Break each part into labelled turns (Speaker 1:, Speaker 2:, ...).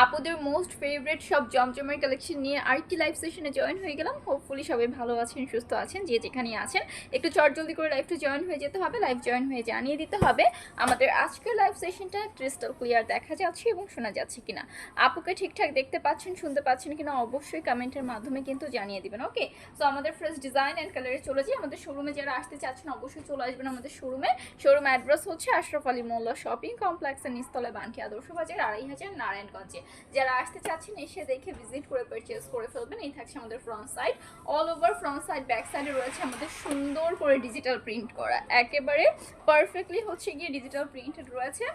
Speaker 1: আপুদের most favourite সব জমজমের কালেকশন নিয়ে আরেকটি লাইভ সেশনে জয়েন হয়ে গেলাম। হোপফুলি সবাই ভালো আছেন, সুস্থ আছেন, যে যেখানে আছেন। একটু চটজলদি করে লাইভটা জয়েন হয়ে যেতে হবে লাইভ জয়েন হয়ে জানিয়ে দিতে হবে। আমাদের আজকের লাইভ সেশনটা ক্রিস্টাল ক্লিয়ার দেখা যাচ্ছে এবং শোনা যাচ্ছে কিনা। আপুকে ঠিকঠাক দেখতে পাচ্ছেন, শুনতে পাচ্ছেন কিনা অবশ্যই কমেন্টের মাধ্যমে কিন্তু জানিয়ে দিবেন ওকে সো আমাদের ফ্রেশ ডিজাইন অ্যান্ড কালারে চলে যাই। আমাদের শোরুমে যারা আসতে চাচ্ছেন, অবশ্যই চলে আসবেন আমাদের শোরুমে শোরুম অ্যাড্রেস হচ্ছে আশরাফ আলী মোল্লা শপিং কমপ্লেক্সের নিস্তলে বানকি আদর্শ বাজার, আড়াই হাজার নারায়ণগঞ্জে। যারা আসতে চাচ্ছেন, এসে দেখে ভিজিট করে পারচেস করে ফেলবেন। এই থাকছে আমাদের front side all over front side back সাইডে রয়েছে আমাদের সুন্দর করে ডিজিটাল প্রিন্ট করা। একেবারে পারফেক্টলি হচ্ছে গিয়ে ডিজিটাল প্রিন্টেড রয়েছে।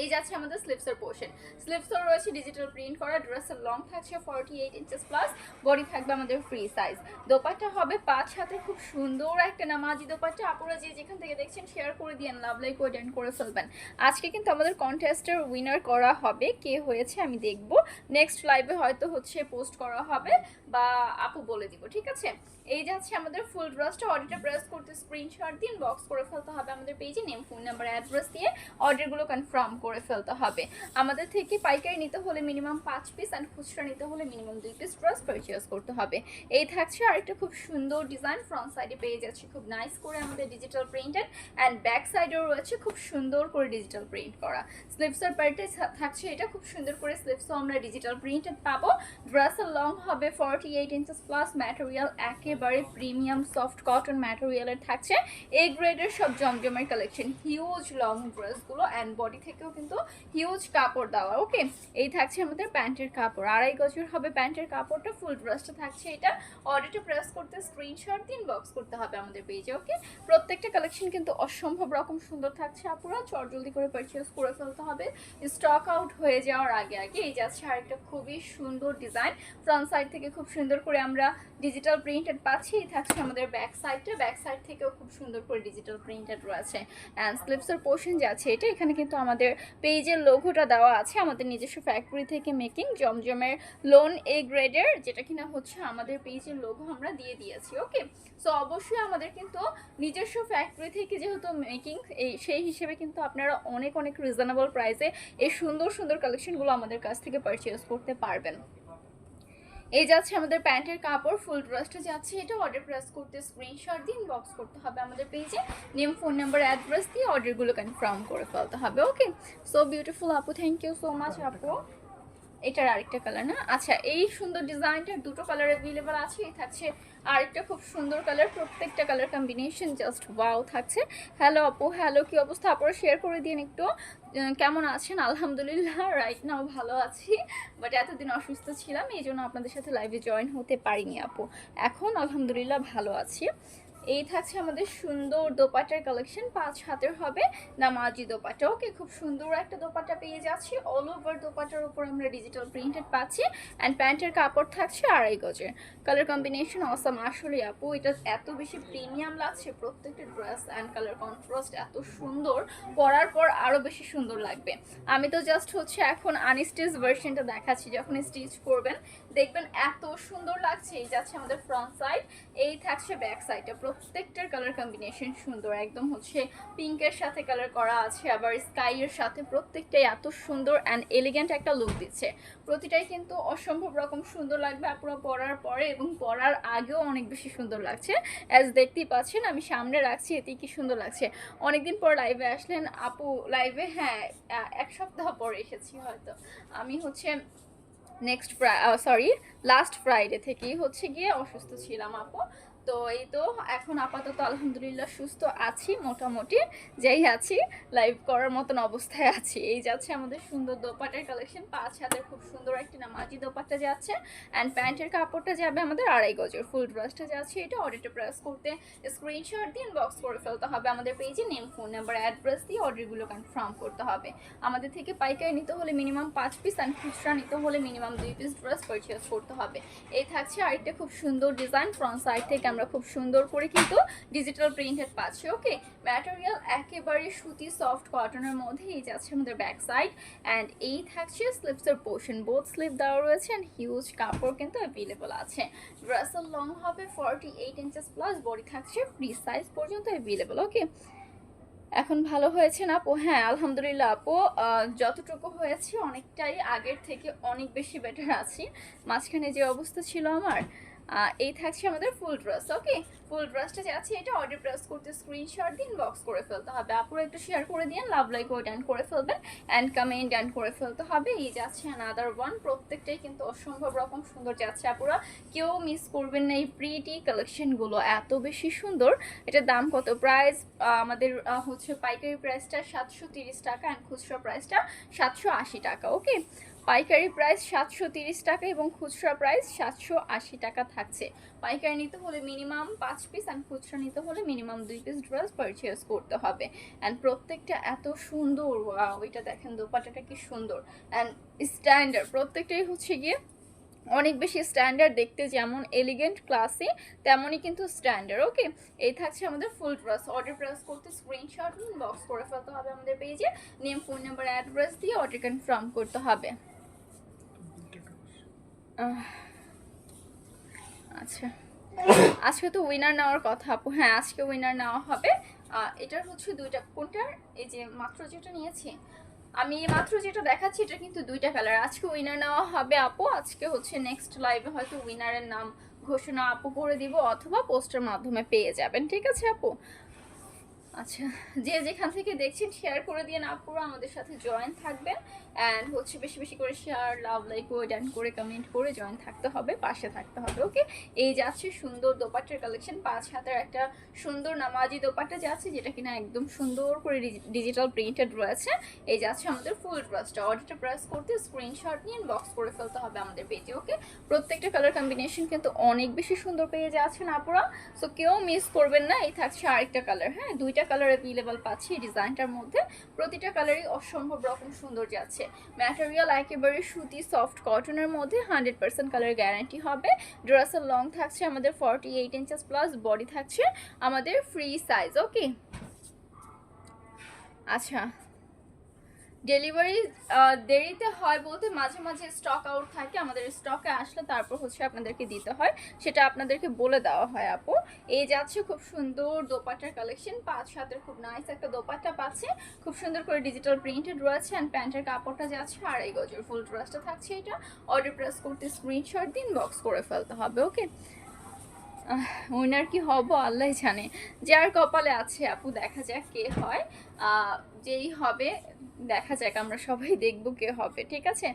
Speaker 1: এই যাচ্ছে আমাদের স্লিপসের পোর্শন। স্লিপসও রয়েছে ডিজিটাল প্রিন্ট করা, ড্রেসের লং থাকছে forty eight inches plus body থাকবে আমাদের ফ্রি সাইজ দোপাট্টা হবে পাঁচ হাতে, খুব সুন্দর একটা নামাজি দোপাট্টা। আপনারা যে যেখান থেকে দেখছেন শেয়ার করে দিয়েন লাভ লাইক করে ডেন্ট করে ফেলবেন। আজকে কিন্তু আমাদের কন্টেস্টের উইনার করা হবে, কে হয়েছে আমি দেখব। নেক্সট লাইভে হয়তো হচ্ছে পোস্ট করা হবে, বা আপু বলে দিব, ঠিক আছে? এই যাচ্ছে আমাদের ফুল ড্রেসটা অর্ডারটা প্রেস করতে স্ক্রিনশট দিন বক্স করে ফেলতে হবে আমাদের পেজে নেম ফোন নাম্বার অ্যাড্রেস দিয়ে অর্ডারগুলো কনফার্ম করে ফেলতে হবে। আমাদের থেকে পাইকারি নিতে হলে মিনিমাম পাঁচ পিস অ্যান্ড খুচরা নিতে হলে মিনিমাম দুই পিস ড্রেস পারচেস করতে হবে। এই থাকছে আরেকটা খুব সুন্দর ডিজাইন ফ্রন্ট সাইডে পেয়ে যাচ্ছে খুব নাইস করে আমাদের ডিজিটাল প্রিন্টেড অ্যান্ড ব্যাক সাইডেও রয়েছে খুব সুন্দর করে ডিজিটাল প্রিন্ট করা। স্লিপসের পার্টে থাকছে এটা খুব সুন্দর করে স্লিপসও আমরা ডিজিটাল প্রিন্টেড পাবো। ড্রেসের লং হবে forty eight inches plus material একেবারে প্রিমিয়াম সফট কটন ম্যাটেরিয়ালের থাকছে। এ গ্রেডের সব জমজমের কালেকশন হিউজ লং ড্রেসগুলো অ্যান্ড বডি থেকেও কিন্তু হিউজ কাপড় দেওয়া ওকে এই থাকছে আমাদের প্যান্টের কাপড়। আড়াই গজের হবে প্যান্টের কাপড়টা ফুল ড্রেসটা থাকছে এটা। অর্ডারটা প্রেস করতে স্ক্রিনশট দিন বক্স করতে হবে আমাদের পেজে ওকে প্রত্যেকটা কালেকশন কিন্তু অসম্ভব রকম সুন্দর থাকছে আপুরা। চট জলদি করে পারচেস করে ফেলতে হবে। স্টক আউট হয়ে যাওয়ার আগে আগে এই যাচ্ছে আরেকটা খুবই সুন্দর ডিজাইন ফ্রন্ট সাইড থেকে খুব সুন্দর করে আমরা ডিজিটাল প্রিন্টেড পাচ্ছি। এই থাকছে আমাদের ব্যাক সাইডটা ব্যাক সাইড থেকেও খুব সুন্দর করে ডিজিটাল প্রিন্টেড রয়েছে। অ্যান্ড স্লিপসের পোর্শন যে আছে এটা। এখানে কিন্তু আমাদের পেজের লঘুটা দেওয়া আছে, আমাদের নিজস্ব ফ্যাক্টরি থেকে মেকিং জমজমের লোন এ গ্রেডের যেটা কিনা হচ্ছে আমাদের পেজের লঘু আমরা দিয়ে দিয়েছি ওকে সো অবশ্যই আমাদের কিন্তু নিজস্ব ফ্যাক্টরি থেকে যেহেতু মেকিং এই সেই হিসেবে কিন্তু আপনারা অনেক অনেক রিজনেবল প্রাইসে এই সুন্দর সুন্দর কালেকশনগুলো আমাদের কাছ থেকে পারচেস করতে পারবেন। এই যাচ্ছে আমাদের প্যান্টের কাপড়, ফুল ড্রেসটা যাচ্ছে এটা অর্ডার প্রেস করতে স্ক্রিনশট দিন বক্স করতে হবে আমাদের পেজে নেম ফোন নাম্বার অ্যাড্রেস দিয়ে অর্ডারগুলো কনফার্ম করে ফেলতে হবে ওকে সো বিউটিফুল আপু থ্যাংক ইউ সো মাচ আপু। এটার আরেকটা কালার না? আচ্ছা এই সুন্দর ডিজাইনটার দুটো কালার অ্যাভেলেবেল আছে। এই থাকছে আরেকটা খুব সুন্দর কালার প্রত্যেকটা কালার কম্বিনেশন জাস্ট ওয়াও থাকছে। হ্যালো আপু হ্যালো কি অবস্থা? আপনারা শেয়ার করে দিন একটু। কেমন আছেন? আলহামদুলিল্লাহ রাইট নাও ভালো আছি। বাট এতদিন অসুস্থ ছিলাম, এই জন্য আপনাদের সাথে লাইভে জয়েন হতে পারিনি আপু। এখন আলহামদুলিল্লাহ ভালো আছি। এই থাকছে আমাদের সুন্দর দোপাটার কালেকশন পাঁচ হাতের হবে। নামাজি দোপাটা ওকে খুব সুন্দর একটা দোপাটা পেয়ে যাচ্ছি। অল ওভার দোপাটার উপর আমরা ডিজিটাল প্রিন্টেড পাচ্ছি। অ্যান্ড প্যান্টের কাপড় থাকছে আড়াই গজের। কালার কম্বিনেশন অসাম আসলে আপু, এটা এত বেশি প্রিমিয়াম লাগছে। প্রত্যেকটা ড্রেস অ্যান্ড কালার কন্ট্রাস্ট এত সুন্দর। পরার পর আরও বেশি সুন্দর লাগবে। আমি তো জাস্ট হচ্ছে এখন আনস্টিচ ভার্সনটা দেখাচ্ছি। যখন স্টিচ করবেন, দেখবেন এত সুন্দর লাগছে। এই যাচ্ছে আমাদের ফ্রন্ট সাইড এই থাকছে ব্যাক সাইডটা প্রত্যেকটার কালার কম্বিনেশন সুন্দর। একদম হচ্ছে পিঙ্কের সাথে কালার করা আছে, আবার স্কাইয়ের সাথে প্রত্যেকটাই এত সুন্দর অ্যান্ড এলিগেন্ট একটা লুক দিচ্ছে। প্রতিটাই কিন্তু অসম্ভব রকম সুন্দর লাগবে আপনারা পরার পরে এবং পরার আগেও অনেক বেশি সুন্দর লাগছে। অ্যাজ দেখতেই পাচ্ছেন, আমি সামনে রাখছি, এতেই কি সুন্দর লাগছে। অনেকদিন পর লাইভে আসলেন আপু লাইভে হ্যাঁ এক সপ্তাহ পরে এসেছি হয়তো। আমি হচ্ছে নেক্সট সরি লাস্ট ফ্রাইডে থেকেই হচ্ছে গিয়ে অসুস্থ ছিলাম আপু। তো এই তো, এখন আপাতত আলহামদুলিল্লাহ সুস্থ আছি, মোটামুটি যেই আছি লাইভ করার মতন অবস্থায় আছি। এই যাচ্ছে আমাদের সুন্দর দোপাটের কালেকশন পাঁচ হাতের খুব সুন্দর একটি নামাজি দোপাট্টা যাচ্ছে অ্যান্ড প্যান্টের কাপড়টা যাবে আমাদের আড়াই গজের ফুল ড্রেসটা যাচ্ছে এটা অর্ডারটা প্রেস করতে স্ক্রিনশট দিয়ে বক্স করে ফেলতে হবে আমাদের পেজে নেম ফোন নাম্বার অ্যাড্রেস দিয়ে অর্ডারগুলো কনফার্ম করতে হবে। আমাদের থেকে পাইকারি নিতে হলে মিনিমাম পাঁচ পিস অ্যান্ড খুচরা নিতে হলে মিনিমাম দুই পিস ড্রেস পারচেস করতে হবে। এই থাকছে আরেকটা খুব সুন্দর ডিজাইন ফ্রন্ট সাইড থেকে আমরা খুব সুন্দর করে কিন্তু ডিজিটাল প্রিন্টেড পাচ্ছি ওকে ম্যাটেরিয়াল একেবারে সুতি সফট কটনের মধ্যে এই যাচ্ছে আমাদের ব্যাক সাইড অ্যান্ড এই থাকছে স্লিপসের পোর্শন বোথ স্লিপ দেওয়া রয়েছে অ্যান্ড হিউজ কাপড় কিন্তু অ্যাভেলেবল আছে। ড্রেসের লং হবে forty eight inches plus body থাকছে ফ্রি সাইজ পর্যন্ত অ্যাভেলেবল ওকে এখন ভালো হয়েছে না আপু? হ্যাঁ আলহামদুলিল্লাহ আপু। যতটুকু হয়েছে অনেকটাই আগের থেকে অনেক বেশি বেটার আছি। মাঝখানে যে অবস্থা ছিল আমার এই থাকছে আমাদের ফুল ড্রেস ওকে ফুল ড্রেসটা যে আছে, এটা অর্ডার প্রেস করতে স্ক্রিনশট দিন বক্স করে ফেলতে হবে। আপুরা একটু শেয়ার করে দিন লাভ লাইক ওয়েট অ্যান্ড করে ফেলবেন অ্যান্ড কমেন্ট অ্যান্ড করে ফেলতে হবে। এই যাচ্ছে আনাদার ওয়ান প্রত্যেকটাই কিন্তু অসম্ভব রকম সুন্দর যাচ্ছে আপুরা। কেউ মিস করবেন না এই প্রিটি কালেকশনগুলো এত বেশি সুন্দর। এটার দাম কত? প্রাইস আমাদের হচ্ছে পাইকারি প্রাইসটা সাতশো তিরিশ টাকা অ্যান্ড খুচরা প্রাইসটা সাতশো আশি টাকা ওকে পাইকারি প্রাইস সাতশো তিরিশ টাকা এবং খুচরা প্রাইস সাতশো আশি টাকা থাকছে। পাইকারি নিতে হলে মিনিমাম পাঁচ পিস অ্যান্ড খুচরা নিতে হলে মিনিমাম দুই পিস ড্রেস পারচেস করতে হবে। অ্যান্ড প্রত্যেকটা এত সুন্দর এটা দেখেন দোপাটাটা কি সুন্দর। অ্যান্ড স্ট্যান্ডার্ড প্রত্যেকটাই হচ্ছে গিয়ে অনেক বেশি স্ট্যান্ডার্ড দেখতে যেমন এলিগেন্ট ক্লাসে তেমনই কিন্তু স্ট্যান্ডার্ড ওকে এই থাকছে আমাদের ফুল ড্রেস অর্ডার প্রেস করতে স্ক্রিনশট বক্স করে ফেলতে হবে আমাদের পেজে নেম ফোন নাম্বার অ্যাড্রেস দিয়ে অর্ডার কনফার্ম করতে হবে। আচ্ছা। আজকে তো উইনার নেওয়ার কথা আপু। হ্যাঁ আজকে উইনার নেওয়া হবে। এটার হচ্ছে দুইটা কোনটার? এই যে মাত্র যেটা নিয়েছি। আমি মাত্র যেটা দেখাচ্ছি, এটা কিন্তু দুইটা কালার আজকে উইনার নেওয়া হবে আপু। আজকে হচ্ছে নেক্সট লাইভে হয়তো উইনারের নাম ঘোষণা আপু করে দিব, অথবা পোস্টের মাধ্যমে পেয়ে যাবেন। ঠিক আছে আপু? আচ্ছা যে যেখান থেকে দেখছেন শেয়ার করে দিয়ে না পুরো আমাদের সাথে জয়েন থাকবেন অ্যান্ড হচ্ছে বেশি বেশি করে শেয়ার লাভ লাইক ওয়েড অ্যান্ড করে কমেন্ট করে জয়েন থাকতে হবে, পাশে থাকতে হবে ওকে এই যাচ্ছে সুন্দর দোপাট্টার কালেকশন পাঁচ হাতের একটা সুন্দর নামাজি দোপাট্টা যাচ্ছে যেটা কিনা একদম সুন্দর করে ডিজিটাল প্রিন্টেড রয়েছে, এই যাচ্ছে আমাদের ফুল ড্রেসটা অর্ডারটা প্রেস করতে স্ক্রিনশট নিয়ে বক্স করে ফেলতে হবে আমাদের পেজে ওকে প্রত্যেকটা কালার কম্বিনেশন কিন্তু অনেক বেশি সুন্দর পেয়ে যাচ্ছেন আপুরা সো কেউ মিস করবেন না, এই থাকছে আরেকটা কালার হ্যাঁ? দুইটা কালার অ্যাভেলেবল পাচ্ছি এই ডিজাইনটার মধ্যে। প্রতিটা কালারই অসম্ভব রকম সুন্দর যাচ্ছে ম্যাটেরিয়াল একেবারে সুতি সফট কটনের মধ্যে হান্ড্রেড পার্সেন্ট কালার গ্যারান্টি হবে। ড্রেসের লং থাকছে আমাদের forty eight inches plus body থাকছে আমাদের ফ্রি সাইজ ওকে আচ্ছা ডেলিভারি দেরিতে হয় বলতে মাঝে মাঝে স্টক আউট থাকে, আমাদের স্টকে আসলে তারপর হচ্ছে আপনাদেরকে দিতে হয়। সেটা আপনাদেরকে বলে দেওয়া হয় আপু। এই যাচ্ছে খুব সুন্দর দোপাট্টার কালেকশন পাঁচ সাতের খুব নাইস একটা দোপাট্টা পাচ্ছে। খুব সুন্দর করে ডিজিটাল প্রিন্টেড রয়েছে অ্যান্ড প্যান্টের কাপড়টা যাচ্ছে আর এই গজের ফুল ড্রেসটা থাকছে এটা। অর্ডার প্রেস করতে স্ক্রিনশট দিন বক্স করে ফেলতে হবে ওকে উইনার কি হব আল্লাহ জানে। যার কপালে আছে, আপু, দেখা যাক কে হয়। যেই হবে, দেখা যাক, আমরা সবাই দেখব কে হবে, ঠিক আছে?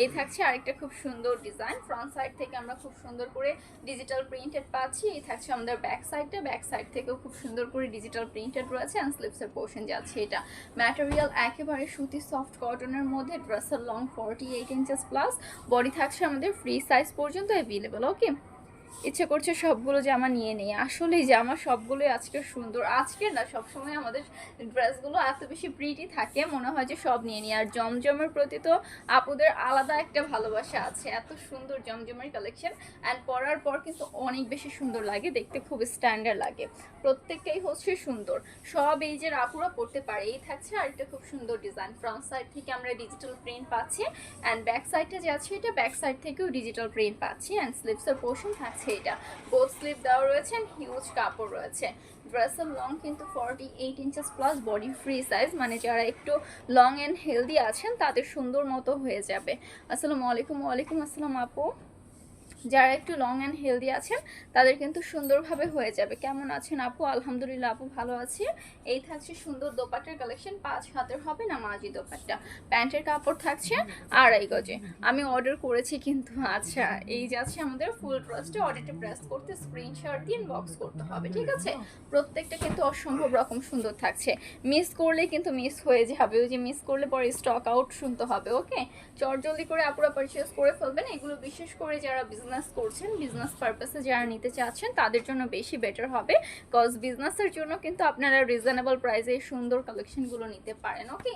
Speaker 1: এই থাকছে আরেকটা খুব সুন্দর ডিজাইন ফ্রন্ট সাইড থেকে আমরা খুব সুন্দর করে ডিজিটাল প্রিন্টেড পাচ্ছি। এই থাকছে আমাদের ব্যাক সাইডটা ব্যাক সাইড থেকেও খুব সুন্দর করে ডিজিটাল প্রিন্টেড রয়েছে অ্যান্ড স্লিপসের পোর্শন যাচ্ছে এটা। ম্যাটেরিয়াল একেবারে সুতি সফট কটনের মধ্যে ড্রেসের long forty eight inches plus body থাকছে আমাদের ফ্রি সাইজ পর্যন্ত অ্যাভেলেবল ওকে ইচ্ছে করছে সবগুলো জামা নিয়ে নেই। আসলেই জামা সবগুলোই আজকে সুন্দর। আজকে না সবসময় আমাদের ড্রেসগুলো এত বেশি প্রিটি থাকে, মনে হয় যে সব নিয়ে নিই। আর জমজমের প্রতি তো আপুদের আলাদা একটা ভালোবাসা আছে। এত সুন্দর জমজমের কালেকশন অ্যান্ড পরার পর কিন্তু অনেক বেশি সুন্দর লাগে, দেখতে খুব স্ট্যান্ডার্ড লাগে। প্রত্যেকটাই হচ্ছে সুন্দর। সব এই যে আপুরা পড়তে পারে এই থাকছে আরেকটা খুব সুন্দর ডিজাইন ফ্রন্ট সাইড থেকে আমরা ডিজিটাল প্রিন্ট পাচ্ছি অ্যান্ড ব্যাক সাইডটা যে আছে, এটা ব্যাক সাইড থেকেও ডিজিটাল প্রিন্ট পাচ্ছি অ্যান্ড স্লিপসের পোর্শন থাকছে এটা। বোথ স্লিপ দেওয়া রয়েছে হিউজ কাপড় রয়েছে। ড্রেসের লং কিন্তু forty eight inches plus body free size মানে যারা একটু লং অ্যান্ড হেলদি আছেন, তাদের সুন্দর মতো হয়ে যাবে। আসসালামু আলাইকুম, ওয়ালাইকুম আসসালাম আপু। যারা একটু লং অ্যান্ড হেলদি আছেন, তাদের কিন্তু সুন্দরভাবে হয়ে যাবে। কেমন আছেন আপু? আলহামদুলিল্লাহ আপু ভালো আছি। এই থাকছে সুন্দর দোপাট্টার কালেকশন পাঁচ হাতের হবে না মাঝি দোপাট্টা। প্যান্টের কাপড় থাকছে আড়াই গজে। আমি অর্ডার করেছি কিন্তু আচ্ছা এই যাচ্ছে আমাদের ফুল ড্রেসটা অর্ডারটা প্রেস করতে স্ক্রিনশট দিয়ে বক্স করতে হবে, ঠিক আছে? প্রত্যেকটা কিন্তু অসম্ভব রকম সুন্দর থাকছে। মিস করলে কিন্তু মিস হয়ে যাবে। ওই যে মিস করলে পরে স্টক আউট শুনতে হবে ওকে চটজলদি করে আপুরা পারচেস করে ফেলবেন। এগুলো বিশেষ করে যারা বিজনেস করছেন, বিজনেস পারপাসে যারা নিতে চাচ্ছেন, তাদের জন্য বেশি বেটার হবে। কজ বিজনেসের জন্য কিন্তু আপনারা রিজনেবল প্রাইসে সুন্দর কালেকশনগুলো নিতে পারেন ওকে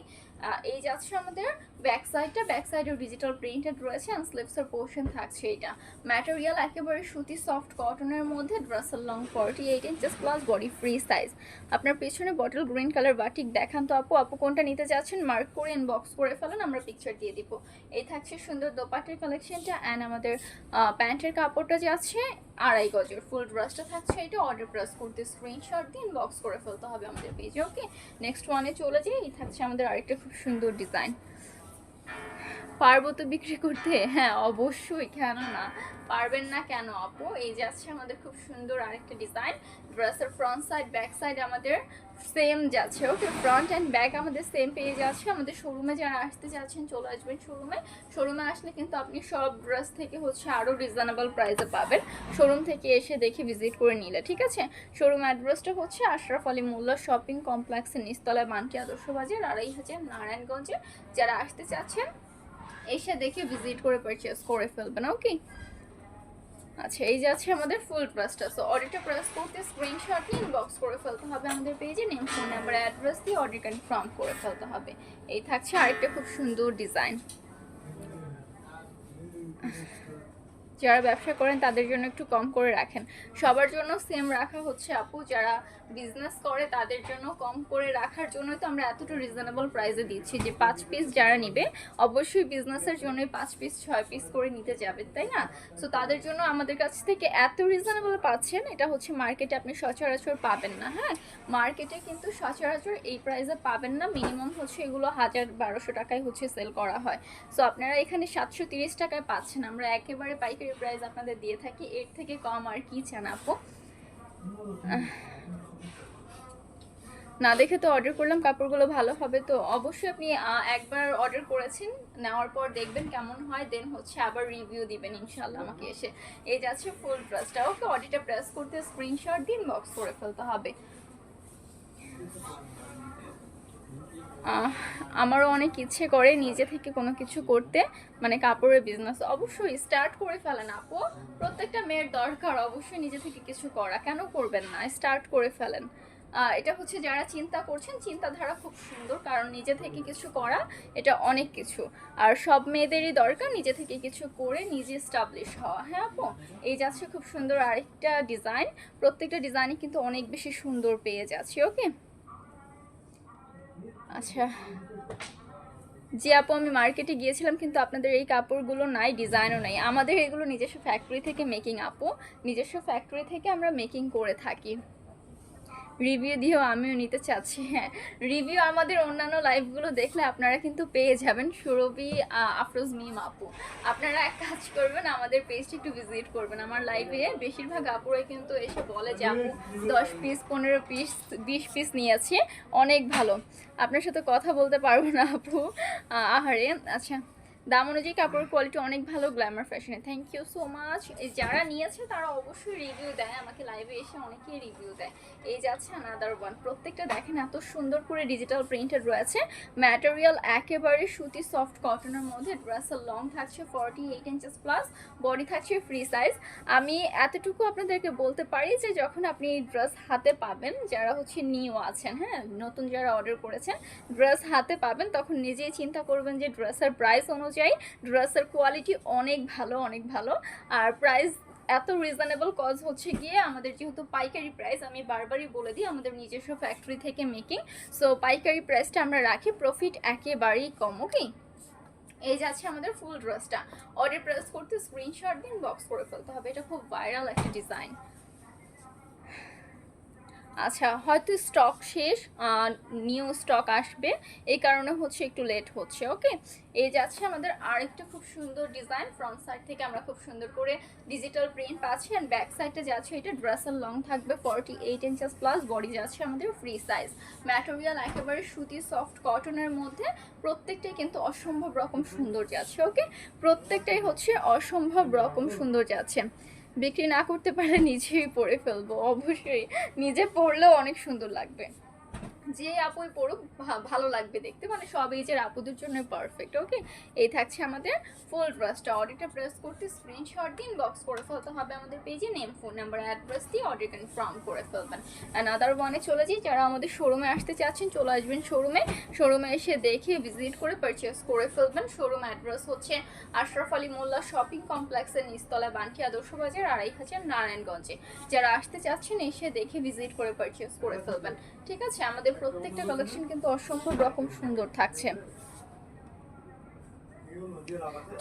Speaker 1: এই যাচ্ছে আমাদের ব্যাক সাইডটা ব্যাক সাইডেও ডিজিটাল প্রিন্টেড রয়েছে অ্যান্ড স্লিপসের পোর্শন থাকছে এটা ম্যাটেরিয়াল একেবারে সুতি সফট কটনের মধ্যে ড্রেসের long forty eight inches plus body free size আপনার পেছনে বটল গ্রিন কালার বাটিক দেখান তো আপু আপু কোনটা নিতে যাচ্ছেন মার্ক করে ইনবক্স করে ফেলেন, আমরা পিকচার দিয়ে দিব। এই থাকছে সুন্দর দোপাটের কালেকশনটা অ্যান্ড আমাদের প্যান্টের কাপড়টা যে আছে আড়াই গজের ফুল ড্রেসটা থাকছে এটা অর্ডার প্রেস করতে স্ক্রিনশট দিন বক্স করে ফেলতে হবে আমাদের পেজে ওকে নেক্সট ওয়ানে চলে যাই থাকছে আমাদের আরেকটা খুব সুন্দর ডিজাইন পারব তো বিক্রি করতে? হ্যাঁ অবশ্যই কেন না পারবেন না কেন আপু? এই যে আছে আমাদের খুব সুন্দর আরেকটা ডিজাইন ড্রেসের ফ্রন্ট সাইড ব্যাক সাইড আমাদের সেম যাচ্ছে ওকে ফ্রন্ট অ্যান্ড ব্যাক আমাদের সেম পেয়ে যাচ্ছে আমাদের শোরুমে যারা আসতে চাচ্ছেন, চলে আসবেন শোরুমে শোরুমে আসলে কিন্তু আপনি সব ড্রেস থেকে হচ্ছে আরও রিজনেবল প্রাইসে পাবেন। শোরুম থেকে এসে দেখে ভিজিট করে নিলে, ঠিক আছে? শোরুম অ্যাড্রেসটা হচ্ছে আশরাফ আলী মোল্লা শপিং কমপ্লেক্সের নিচতলায় মানটি আদর্শ বাজার আড়াই হাজার নারায়ণগঞ্জে। যারা আসতে চাচ্ছেন এসে দেখে ভিজিট করে পারচেস করে ফেলবেন ওকে আচ্ছা এই যে আছে আমাদের ফুল প্রেসটা সো অর্ডারটা প্রেস করতে স্ক্রিনশট নিয়ে ইনবক্স করে ফেলতে হবে আমাদের পেজে নেম ফোন নাম্বার অ্যাড্রেস দিয়ে অর্ডার কনফার্ম করে ফেলতে হবে। এই থাকছে আরেকটা খুব সুন্দর ডিজাইন যারা ব্যবসা করেন, তাদের জন্য একটু কম করে রাখেন। সবার জন্য সেম রাখা হচ্ছে আপু। যারা বিজনেস করে, তাদের জন্য কম করে রাখার জন্যই তো আমরা এতটা রিজনেবল প্রাইসে দিচ্ছি যে পাঁচ পিস যারা নিবে, অবশ্যই বিজনেসের জন্যই পাঁচ পিস ছয় পিস করে নিতে যাবে তাই না? সো তাদের জন্য আমাদের কাছ থেকে এত রিজনেবল পাচ্ছেন, এটা হচ্ছে মার্কেটে আপনি সচরাচর পাবেন না হ্যাঁ? মার্কেটে কিন্তু সচরাচর এই প্রাইসে পাবেন না। মিনিমাম হচ্ছে এগুলো হাজার বারোশো টাকায় হচ্ছে সেল করা হয়। সো আপনারা এখানে সাতশো তিরিশ টাকায় পাচ্ছেন। আমরা একেবারে পাইকারি প্রাইস আপনাদের দিয়ে থাকি, এর থেকে কম আর কি চান আপু? না দেখে তো অর্ডার করলাম, কাপড়গুলো ভালো হবে তো। অবশ্যই আপনি একবার অর্ডার করেছেন, নেওয়ার পর দেখবেন কেমন হয় দেন হচ্ছে আবার রিভিউ দিবেন ইনশাল্লাহ আমাকে এসে। এই যাচ্ছে ফুল ড্রেসটা ওকে অডিটা প্রেস করতে স্ক্রিনশট দিন বক্স করে ফেলতে হবে। আমারও অনেক ইচ্ছে করে নিজে থেকে কোনো কিছু করতে মানে কাপড়ের বিজনেস অবশ্যই স্টার্ট করে ফেলেন আপু। প্রত্যেকটা মেয়ের দরকার অবশ্যই নিজে থেকে কিছু করা। কেন করবেন না? স্টার্ট করে ফেলেন। এটা হচ্ছে যারা চিন্তা করছেন, চিন্তাধারা খুব সুন্দর, কারণ নিজে থেকে কিছু করা এটা অনেক কিছু। আর সব মেয়েদেরই দরকার নিজে থেকে কিছু করে নিজে স্টাবলিশ হওয়া। হ্যাঁ আপু? এই যাচ্ছে খুব সুন্দর আরেকটা ডিজাইন প্রত্যেকটা ডিজাইনই কিন্তু অনেক বেশি সুন্দর পেয়ে যাচ্ছে ওকে আচ্ছা। জি আপু, আমি মার্কেটে গিয়েছিলাম, কিন্তু আপনাদের এই কাপড়গুলো নাই, ডিজাইনও নাই। আমাদের এগুলো নিজস্ব ফ্যাক্টরি থেকে মেকিং আপু। নিজস্ব ফ্যাক্টরি থেকে আমরা মেকিং করে থাকি। রিভিউ দিয়েও আমিও নিতে চাচ্ছি হ্যাঁ। রিভিউ আমাদের অন্যান্য লাইভগুলো দেখলে আপনারা কিন্তু পেয়ে যাবেন। সুরভি আফরোজ, মিম, আপু। আপনারা এক কাজ করবেন, আমাদের পেজটা একটু ভিজিট করবেন। আমার লাইভে বেশিরভাগ আপুরাই কিন্তু এসে বলে যে, আপু, দশ পিস পনেরো পিস বিশ পিস নিয়েছি। অনেক ভালো। আপনার সাথে কথা বলতে পারব না, আপু। আহারে আচ্ছা। দাম অনুযায়ী কাপড়ের কোয়ালিটি অনেক ভালো গ্ল্যামার ফ্যাশনে থ্যাংক ইউ সো মাচ যারা নিয়েছে, তারা অবশ্যই রিভিউ দেয়। আমাকে লাইভে এসে অনেকেই রিভিউ দেয়। এই যাচ্ছে আনাদার ওয়ান প্রত্যেকটা দেখেন, এত সুন্দর করে ডিজিটাল প্রিন্টেড রয়েছে। ম্যাটেরিয়াল একেবারে সুতি সফট কটনের মধ্যে। ড্রেসের লং থাকছে forty eight inches plus body থাকছে ফ্রি সাইজ আমি এতটুকু আপনাদেরকে বলতে পারি যে, যখন আপনি এই ড্রেস হাতে পাবেন, যারা হচ্ছে নিউ আছেন হ্যাঁ নতুন যারা অর্ডার করেছেন ড্রেস হাতে পাবেন, তখন নিজেই চিন্তা করবেন যে ড্রেসের প্রাইস অনুযায়ী ড্রেসের কোয়ালিটি অনেক ভালো অনেক ভালো। আর প্রাইস এত রিজনেবল কজ হচ্ছে গিয়ে আমাদের যেহেতু পাইকারি প্রাইস আমি বারবারই বলে দিই, আমাদের নিজস্ব ফ্যাক্টরি থেকে মেকিং সো পাইকারি প্রাইসটা আমরা রাখি প্রফিট একেবারেই কম ওকে এই যাচ্ছে আমাদের ফুল ড্রেসটা অর্ডার প্রেস করতে স্ক্রিনশট দিন বক্স করে ফেলতে হবে। এটা খুব ভাইরাল একটা ডিজাইন আচ্ছা হয়তো স্টক শেষ নিউ স্টক আসবে। এই কারণে হচ্ছে একটু লেট হচ্ছে ওকে এই যাচ্ছে আমাদের আরেকটা খুব সুন্দর ডিজাইন ফ্রন্ট সাইড থেকে আমরা খুব সুন্দর করে ডিজিটাল প্রিন্ট পাচ্ছি অ্যান্ড ব্যাক সাইডটা যাচ্ছে এটা ড্রেসের লং থাকবে forty eight inches plus body যাচ্ছে আমাদের ফ্রি সাইজ ম্যাটেরিয়াল একেবারে সুতি সফট কটনের মধ্যে প্রত্যেকটাই কিন্তু অসম্ভব রকম সুন্দর যাচ্ছে ওকে প্রত্যেকটাই হচ্ছে অসম্ভব রকম সুন্দর যাচ্ছে। বিক্রি না করতে পারলে নিজেই পরে ফেলব। অবশ্যই। নিজে পরলেও অনেক সুন্দর লাগবে। যে আপুই পড়ুক ভালো লাগবে দেখতে। মানে সব এজের আপুদের জন্য পারফেক্ট ওকে এই থাকছে আমাদের ফুল ড্রেসটা অর্ডারটা প্রেস করতে স্ক্রিনশট দিন বক্স করে ফেলতে হবে আমাদের পেজে নেম ফোন নাম্বার অ্যাড্রেস দিয়ে অর্ডার কনফার্ম করে ফেলবেন। অ্যান্ড আদার ওয়ানে চলে যাই। যারা আমাদের শোরুমে আসতে চাচ্ছেন, চলে আসবেন শোরুমে শোরুমে এসে দেখে ভিজিট করে পারচেস করে ফেলবেন। শোরুম অ্যাড্রেস হচ্ছে আশরাফ আলী মোল্লা শপিং কমপ্লেক্সের নিচতলা বানকি আদর্শ বাজার আড়াই হাজার নারায়ণগঞ্জে। যারা আসতে চাচ্ছেন, এসে দেখে ভিজিট করে পারচেস করে ফেলবেন। ঠিক আছে? আমাদের প্রত্যেকটা কালেকশন কিন্তু অসম্ভব রকম সুন্দর থাকছে।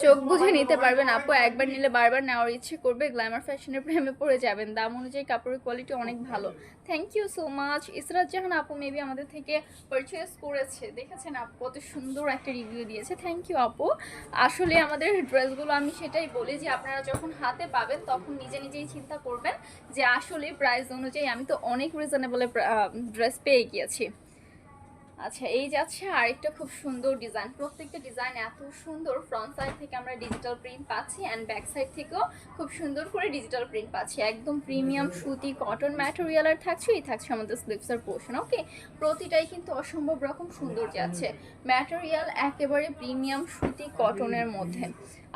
Speaker 1: চোখ বুঝে নিতে পারবেন। আপু, একবার নিলে বারবার নেওয়ার ইচ্ছে করবে। গ্ল্যামার ফ্যাশনের প্রেমে পড়ে যাবেন। দাম অনুযায়ী কাপড়ের কোয়ালিটি অনেক ভালো। Thank you so much Israt Jahan আপু মেবি আমাদের থেকে পারচেস করেছে। দেখেছেন আপু, কত সুন্দর একটা রিভিউ দিয়েছে। থ্যাংক ইউ আপু। আসলে আমাদের ড্রেসগুলো আমি সেটাই বলি যে, আপনারা যখন হাতে পাবেন, তখন নিজে নিজেই চিন্তা করবেন যে, আসলে প্রাইস অনুযায়ী আমি তো অনেক রিজনেবলে ড্রেস পেয়ে গিয়েছি। আচ্ছা এই যাচ্ছে আরেকটা খুব সুন্দর ডিজাইন প্রত্যেকটা ডিজাইন এত সুন্দর। ফ্রন্ট সাইড থেকে আমরা ডিজিটাল প্রিন্ট পাচ্ছি অ্যান্ড ব্যাক সাইড থেকেও খুব সুন্দর করে ডিজিটাল প্রিন্ট পাচ্ছি। একদম প্রিমিয়াম সুতি কটন ম্যাটেরিয়ালের থাকছে, এই থাকছে আমাদের স্লিপসের পোর্শন ওকে প্রতিটাই কিন্তু অসম্ভব রকম সুন্দর যাচ্ছে ম্যাটেরিয়াল একেবারে প্রিমিয়াম সুতি কটনের মধ্যে।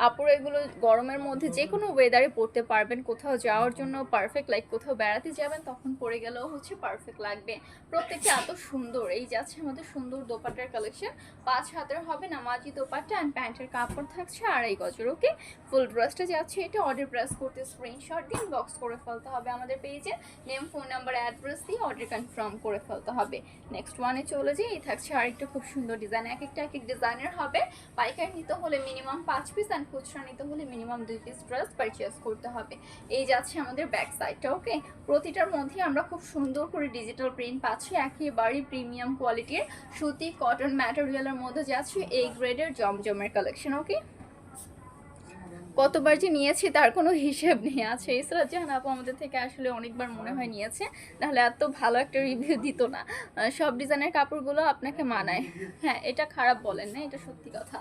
Speaker 1: আপুর এগুলো গরমের মধ্যে যে কোনো ওয়েদারে পরতে পারবেন। কোথাও যাওয়ার জন্য পারফেক্ট লাইক কোথাও বেড়াতে যাবেন, তখন পরে গেলেও হচ্ছে পারফেক্ট লাগবে। প্রত্যেকটা এত সুন্দর, এই যাচ্ছে আমাদের সুন্দর দোপাটার কালেকশন পাঁচ হাতের হবে নামাজি দোপাটা অ্যান্ড প্যান্টের কাপড় থাকছে আড়াই গজের ওকে ফুল ড্রেসটা যাচ্ছে, এটা অর্ডার প্রেস করতে স্ক্রিনশট দিন বক্স করে ফেলতে হবে আমাদের পেজে নেম ফোন নাম্বার অ্যাড্রেস দিয়ে অর্ডার কনফার্ম করে ফেলতে হবে। নেক্সট ওয়ানে চলে যাই, এই থাকছে আরেকটা খুব সুন্দর ডিজাইন এক একটা এক এক ডিজাইনের হবে। পাইকারি নিতে হলে মিনিমাম পাঁচ পিস অ্যান্ড খুচরা নিতে হলে মিনিমাম দুই পিস ড্রেস পারচেস করতে হবে। এই যাচ্ছে আমাদের ব্যাক সাইডটা ওকে প্রতিটার মধ্যে আমরা খুব সুন্দর করে ডিজিটাল প্রিন্ট পাচ্ছি, একেবারেই প্রিমিয়াম কোয়ালিটির সুতি কটন ম্যাটেরিয়ালের মধ্যে যাচ্ছে, এই গ্রেডের জমজমের কালেকশন ওকে কতবার যে নিয়েছি তার কোনো হিসেব নেই। আছে ইসরাত জাহান আপু, আমাদের থেকে আসলে অনেকবার মনে হয় নিয়েছে, নাহলে এত ভালো একটা রিভিউ দিত না। সব ডিজাইনের কাপড়গুলো আপনাকে মানায়। হ্যাঁ এটা খারাপ বলেন না, এটা সত্যি কথা।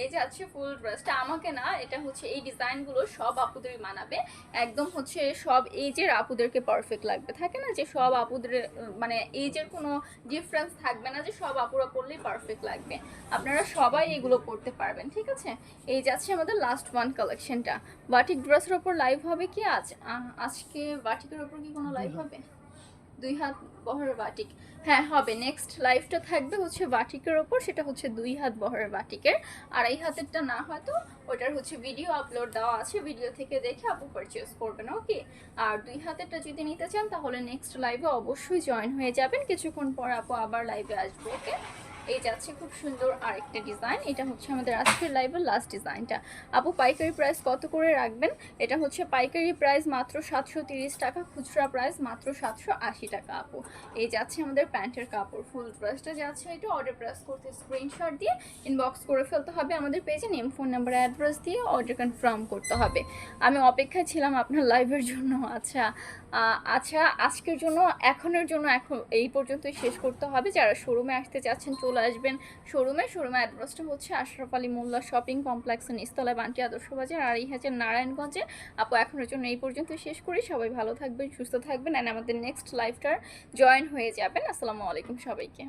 Speaker 1: এই যে আছে ফুল ড্রেসটা আমাকে না এটা হচ্ছে এই ডিজাইনগুলো সব আপুদেরই মানাবে। একদম হচ্ছে সব এইজের আপুদেরকে পারফেক্ট লাগবে। থাকে না যে সব আপুদের মানে এইজের কোনো ডিফারেন্স থাকবে না যে সব আপুরা পরলেই পারফেক্ট লাগবে। আপনারা সবাই এগুলো পড়তে পারবেন, ঠিক আছে? এই যাচ্ছে আমাদের লাস্ট ওয়ান কালেকশনটা বাটিক ড্রেসের ওপর লাইভ হবে কি আজ? আজকে বাটিকের ওপর কি কোনো লাইভ হবে? দুই হাত বহরের বাটিক। হ্যাঁ হবে। নেক্সট লাইভটা থাকবে হচ্ছে বাটিকের ওপর সেটা হচ্ছে দুই হাত বহরের বাটিকের। আর এই হাতেরটা না হয়তো ওটার হচ্ছে ভিডিও আপলোড দেওয়া আছে। ভিডিও থেকে দেখে আপু পারচেস করবেন ওকে আর দুই হাতেরটা যদি নিতে চান তাহলে নেক্সট লাইভে অবশ্যই জয়েন হয়ে যাবেন। কিছুক্ষণ পর আপু আবার লাইভে আসব ওকে এই যাচ্ছে খুব সুন্দর আরেকটা ডিজাইন। এটা হচ্ছে আমাদের আজকের লাইভের লাস্ট ডিজাইনটা। আপু, পাইকারি প্রাইস কত করে রাখবেন? এটা হচ্ছে পাইকারি প্রাইস মাত্র সাতশো টাকা, খুচরা প্রাইস মাত্র সাতশো আশি টাকা, আপু। এই যাচ্ছে আমাদের প্যান্টের কাপড়, ফুল ড্রেসটা যাচ্ছে এটা অর্ডার প্রেস করতে স্ক্রিনশট দিয়ে ইনবক্স করে ফেলতে হবে আমাদের পেজে নেম ফোন নাম্বার অ্যাড্রেস দিয়ে অর্ডার কনফার্ম করতে হবে। আমি অপেক্ষায় ছিলাম আপনার লাইভের জন্য। আচ্ছা আচ্ছা আজকের জন্য, এখনের জন্য, এখন এই পর্যন্তই শেষ করতে হবে। যারা শোরুমে আসতে চাচ্ছেন, চলে আসবেন শোরুমে। শোরুমে অ্যাড্রেসটা হচ্ছে আশরাফ আলী মোল্লা শপিং কমপ্লেক্সের নিস্তলা বান্টি আদর্শ বাজার আর এই হাজার নারায়ণগঞ্জে। আপু এখনের জন্য এই পর্যন্ত শেষ করি। সবাই ভালো থাকবেন, সুস্থ থাকবেন অ্যান্ড আমাদের নেক্সট লাইফটার জয়েন হয়ে যাবেন। আসসালামু আলাইকুম সবাইকে।